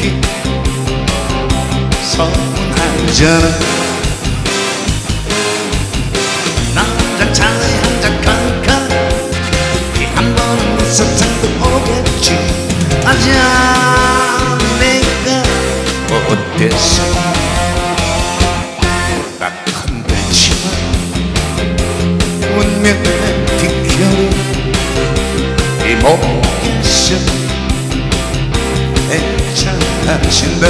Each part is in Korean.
느낌 서운하잖아 남자 차에 한잔 칸칸. 한 번은 웃어장도 오겠지. 아자 내가 어땠어? 딱 흔들지만 운명의 뒷결이 이몸 애착하신다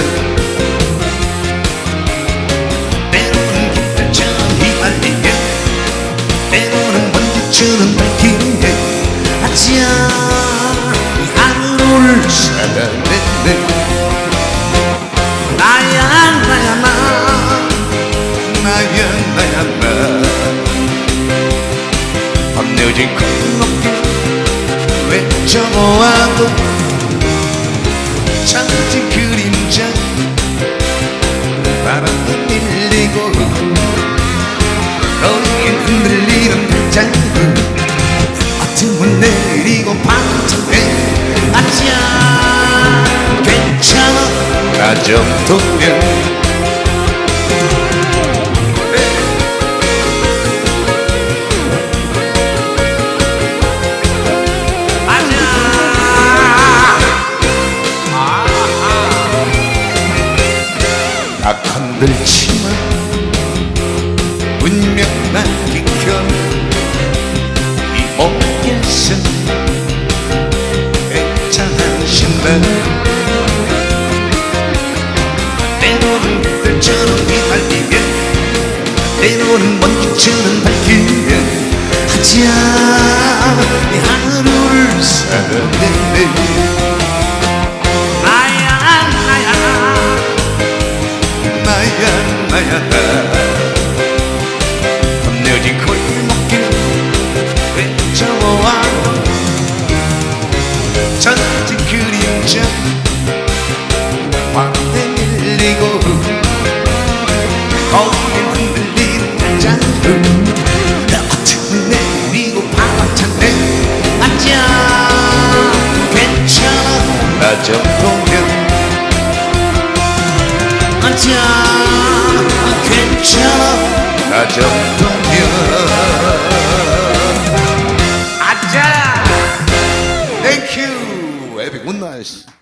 때로는 깃발처럼 휘날리게. 때로는 먼지처럼 밝히게. 하지야 이 하루를 살아냈네. 나야 나야 나. 나야 나야 나. 밤늦은 골목길 외쳐보아도 잠 정도면 딱 흔들지만 운명만 비켜. 이 몸에서 애착하신다 들처럼 휘날리면 때로는 먼지처럼 밝히면 하지야 이 하루를 살아냈네 나야 나야. 나야 나야 전통균 아, 아자 괜찮아. 나 전통균 아자. 땡큐 에비 굿나잇.